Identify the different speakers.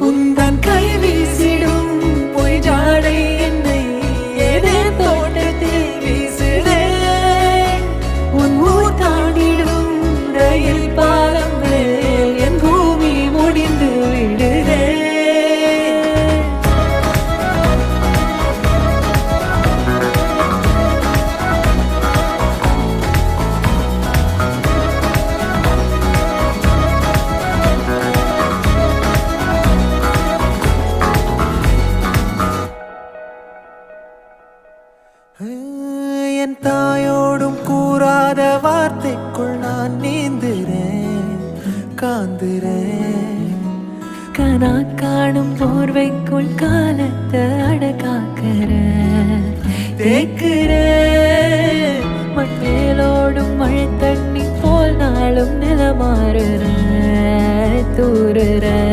Speaker 1: un என் தாயோடும் கூறாத வார்த்தைக்குள் நான் நீந்துறேன் காந்துறேன்.
Speaker 2: கனா காணும் போர்வைக்குள் காலத்தை அடகாக்கிற
Speaker 1: தேக்குறேன்
Speaker 2: மண்ணேலோடும் மழை தண்ணி போல் நாளும் நிலமாறுற தூறுற